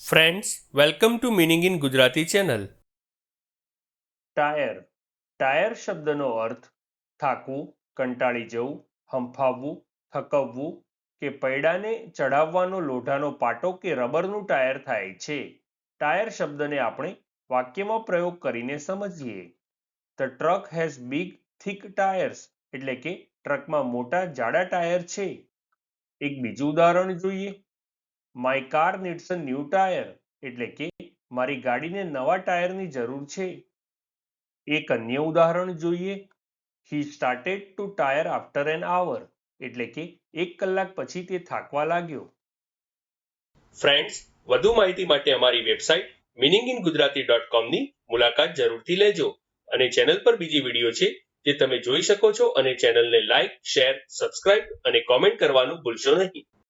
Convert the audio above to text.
Friends welcome to meaning in Gujarati channel tire tire શબ્દનો અર્થ થાકવું, કંટાળી જવું, હંફાવવું, થકવવું કે પૈડાને ચઢાવવાનો લોઢાનો પાટો કે રબરનું ટાયર થાય છે. ટાયર શબ્દને આપણે વાક્યમાં પ્રયોગ કરીને સમજીએ. The truck has big thick tyres એટલે કે ટ્રકમાં મોટા, જાડા ટાયર છે. એક બીજું ઉદાહરણ જોઈએ. My car needs a new tyre એટલે કે, મારી ગાડીને નવા ટાયરની જરૂર છે. એક અન્ય ઉદાહરણ જોઈએ. He started to tire after an hour એટલે કે, એક કલાક પછી તે થાકવા લાગ્યો. ફ્રેન્ડ્સ વધુ માહિતી માટે અમારી website meaning in Gujarati dot કોમની મુલાકાત જરૂરથી લેજો. અને ચેનલ પર બીજી વીડિયો છે જે તમે જોઈ શકો છો. અને ચેનલને લાઇક શેર સબસ્ક્રાઇબ અને કોમેન્ટ કરવાનું ભૂલશો નહીં.